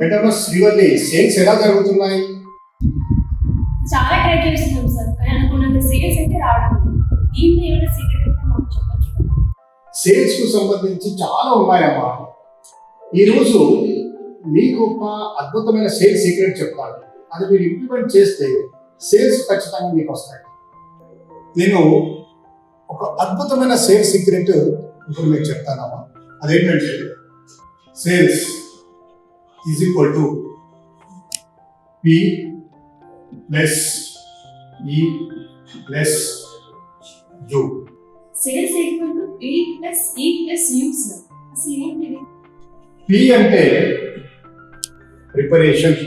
Madam Srivalli sales ఎలా జరుగుతున్నాయి? చాలా ట్రై చేస్తున్నాం సార్ కానీ అనుకున్నంత సేల్స్ అయితే రావడం. దీంట్లో ఏమైనా సీక్రెట్ ఉంటే మాకు చెప్పచ్చు కదా సేల్స్కు సంబంధించి చాలా ఉన్నాయమ్మా. ఈరోజు మీకు ఒక అద్భుతమైన సేల్స్ సీక్రెట్ చెప్తాను అది మీరు ఇంప్లిమెంట్ చేస్తే సేల్స్ ఖచ్చితంగా మీకు వస్తాయి. నేను ఒక అద్భుతమైన సేల్స్ సీక్రెట్ ఇప్పుడు మీకు చెప్తానమ్మా. అదేంటంటే sales is equal to P plus E plus U sales equal to P plus E plus U sir అసలు ఏంటిది? పి అంటే ప్రిపరేషన్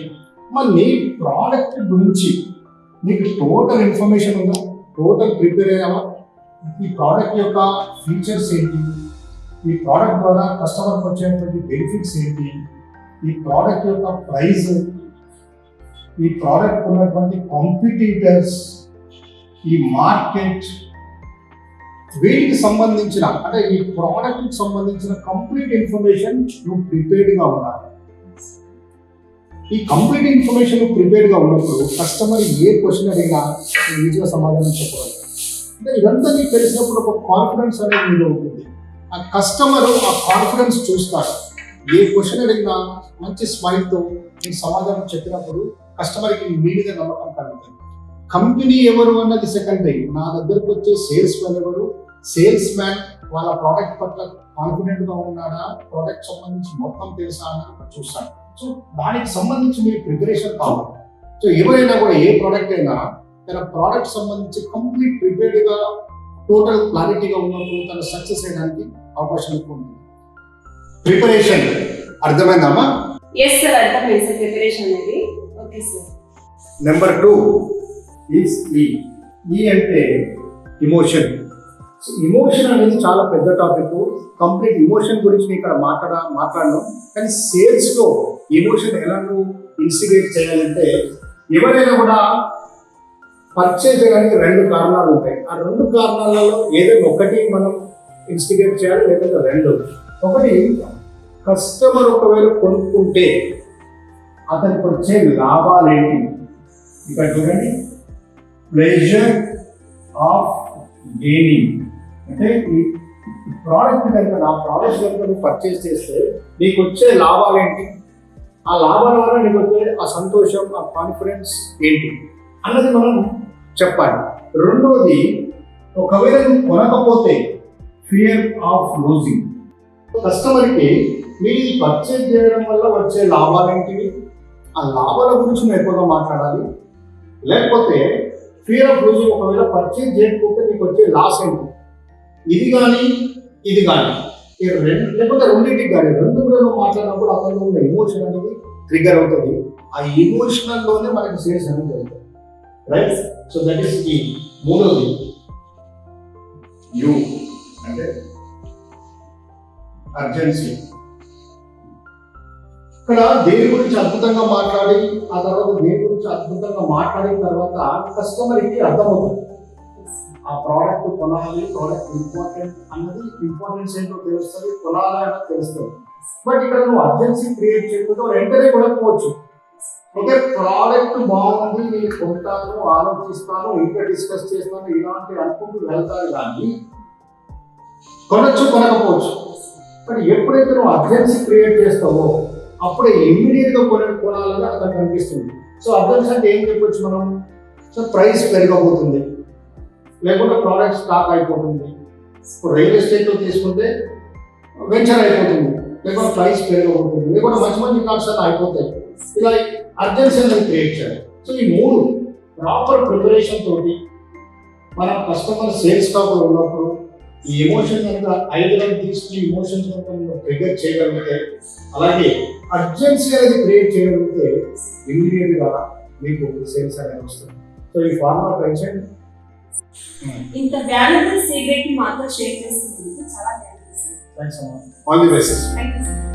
మరి నీ ప్రోడక్ట్ గురించి నీకు టోటల్ ఇన్ఫర్మేషన్ ఉందా? టోటల్ ప్రిపేర్ అయ్యావా? ఈ ప్రోడక్ట్ యొక్క ఫీచర్స్ ఏంటి? ఈ ప్రోడక్ట్ ద్వారా కస్టమర్కి వచ్చేటువంటి బెనిఫిట్స్ ఏంటి? ఈ ప్రోడక్ట్ యొక్క ప్రైస్ ఈ ప్రోడక్ట్ ఉన్నటువంటి కాంపిటీటర్స్ ఈ మార్కెట్ వీటికి సంబంధించిన అంటే ఈ ప్రోడక్ట్కి సంబంధించిన కంప్లీట్ ఇన్ఫర్మేషన్ నువ్వు ప్రిపేర్డ్గా ఉండాలి. ఈ కంప్లీట్ ఇన్ఫర్మేషన్ ప్రిపేర్డ్గా ఉన్నప్పుడు కస్టమర్ ఏ క్వశ్చన్ అడిగినా ఈజీగా సమాధానం చెప్పగలరు అంటే ఇదంతా నీకు తెలిసినప్పుడు ఒక కాన్ఫిడెన్స్ అనేది నీలో ఉంటుంది. ఆ కస్టమర్ ఆ కాన్ఫిడెన్స్ చూస్తాడు. ఏ క్వశ్చన్ అడిగినా మంచి స్మైల్తో నేను సమాధానం చెప్పినప్పుడు కస్టమర్కి మీ మీద నమ్మకం కలుగుతుంది. కంపెనీ ఎవరు అన్నది సెకండ్ థింగ్ నా దగ్గరకు వచ్చే సేల్స్ మ్యాన్ ఎవరు? సేల్స్ మ్యాన్ వాళ్ళ ప్రోడక్ట్ పట్ల కాన్ఫిడెంట్గా ఉన్నాడా? ప్రోడక్ట్ సంబంధించి మొత్తం తెలుసా అన్నది చూస్తాను సో దానికి సంబంధించి మీరు ప్రిపరేషన్ కావాలి. సో ఎవరైనా కూడా ఏ ప్రోడక్ట్ అయినా తన ప్రోడక్ట్ సంబంధించి కంప్లీట్ ప్రిపేర్డ్గా టోటల్ క్లారిటీగా ఉన్నప్పుడు తను సక్సెస్ అయ్యడానికి అవకాశం ఎక్కువ ఉంటుంది. ప్రిపరేషన్ అర్థమైందమ్మా ఎస్ సార్ అర్థమైంది సార్ ప్రిపరేషన్ అనేది. Okay sir number two is ఈ ఈ అంటే ఇమోషన్ సో ఇమోషన్ అనేది చాలా పెద్ద టాపిక్ కంప్లీట్ ఇమోషన్ గురించి నేను ఇక్కడ మాట్లాడ మాట్లాడను. కానీ సేల్స్లో ఇమోషన్ ఎలా నువ్వు ఇన్స్టిగేట్ చేయాలంటే ఎవరైనా కూడా పర్చేజ్ చేయడానికి రెండు కారణాలు ఉంటాయి. ఆ రెండు కారణాలలో ఏదైనా ఒకటి మనం ఇన్స్టిగేట్ చేయాలి లేకపోతే రెండు. ఒకటి కస్టమర్ ఒకవేళ కొనుక్కుంటే అతనికి వచ్చే లాభాలేంటి ఇక్కడ చూడండి. ప్లెజర్ ఆఫ్ గెయినింగ్ అంటే ఈ ప్రోడక్ట్ కనుక నా ప్రోడక్ట్ కనుక నువ్వు పర్చేస్ చేస్తే నీకు వచ్చే లాభాలు ఏంటి? ఆ లాభాల వల్ల నీకు వచ్చే ఆ సంతోషం ఆ కాన్ఫిడెన్స్ ఏంటి? అన్నది మనం చెప్పాలి. రెండవది ఒకవేళ నువ్వు కొనకపోతే ఫియర్ ఆఫ్ లూజింగ్ కస్టమర్కి మీరు ఈ పర్చేజ్ చేయడం వల్ల వచ్చే లాభాలు ఏంటివి? ఆ లాభాల గురించి మేము ఎక్కువగా మాట్లాడాలి. లేకపోతే ఫియర్ ఆఫ్ లూజింగ్ ఒకవేళ పర్చేజ్ చేయకపోతే మీకు వచ్చే లాస్ ఏంటి? ఇది కానీ ఇది కానీ. రెండు లేకపోతే రెండింటికి కానీ. రెండు కూడా నువ్వు మాట్లాడినప్పుడు అతను ఉన్న ఎమోషన్ అనేది ట్రిగర్ అవుతుంది. ఆ ఎమోషనల్లోనే మనకి సేల్స్ అనేది జరుగుతుంది. రైట్ సో దట్ ఈస్ ఈ మూడోది. యూ అంటే అర్జెన్సీ ఇక్కడ దేని గురించి అద్భుతంగా మాట్లాడి ఆ తర్వాత దేని గురించి అద్భుతంగా మాట్లాడిన తర్వాత కస్టమర్కి అర్థమవుతుంది. ఆ ప్రోడక్ట్ కొనాలి ప్రోడక్ట్ ఇంపార్టెంట్ అన్నది ఇంపార్టెన్స్ ఏంటో తెలుస్తుంది కొనాలి అన్నది తెలుస్తుంది. బట్ ఇక్కడ నువ్వు అర్జెన్సీ క్రియేట్ చేయకుండా వెంటనే కొనకపోవచ్చు. ఓకే ప్రోడక్ట్ బాగుంది నేను కొంటాను ఆలోచిస్తాను ఇంకా డిస్కస్ చేస్తాను ఇలాంటి అనుకుంటూ వెళ్తాను కానీ కొనొచ్చు కొనకపోవచ్చు. కానీ ఎప్పుడైతే నువ్వు అర్జెన్సీ క్రియేట్ చేస్తావో అప్పుడే ఇమ్మీడియట్గా కొనే కొనాలని అతనికి కనిపిస్తుంది. సో అర్జెన్సీ అంటే ఏం చెప్పొచ్చు మనం? సో ప్రైస్ పెరగబోతుంది లేకుంటే ప్రోడక్ట్ స్టాక్ అయిపోతుంది. ఇప్పుడు రియల్ ఎస్టేట్లో తీసుకుంటే వెంచర్ అయిపోతుంది. లేకుంటే ప్రైస్ పెరగబోతుంది లేకుంటే మంచి మంచి కార్డ్స్ అలా అయిపోతాయి. ఇలా అర్జెన్సీ అనేది క్రియేట్ చేయాలి. సో ఈ మూడు ప్రాపర్ ప్రిపరేషన్ తోటి మన కస్టమర్ సేల్స్ టాప్లో ఉన్నప్పుడు ఈ ఎమోషన్ కనుక ఐదు రోజులు తీసుకుని ఎమోషన్స్ కనుక మనం ట్రిగర్ చేయగలిగితే అలాగే అర్జెన్సీ అనేది క్రియేట్ చేయగలిగితే ఇమీడియట్గా మీకు సేల్స్ అనేది వస్తుంది. సో ఈ ఫార్మా ట్రై చేయండి ఇంత వాల్యుబుల్ సీక్రెట్ని మాతో షేర్ చేసినందుకు చాలా thanks all the best thank you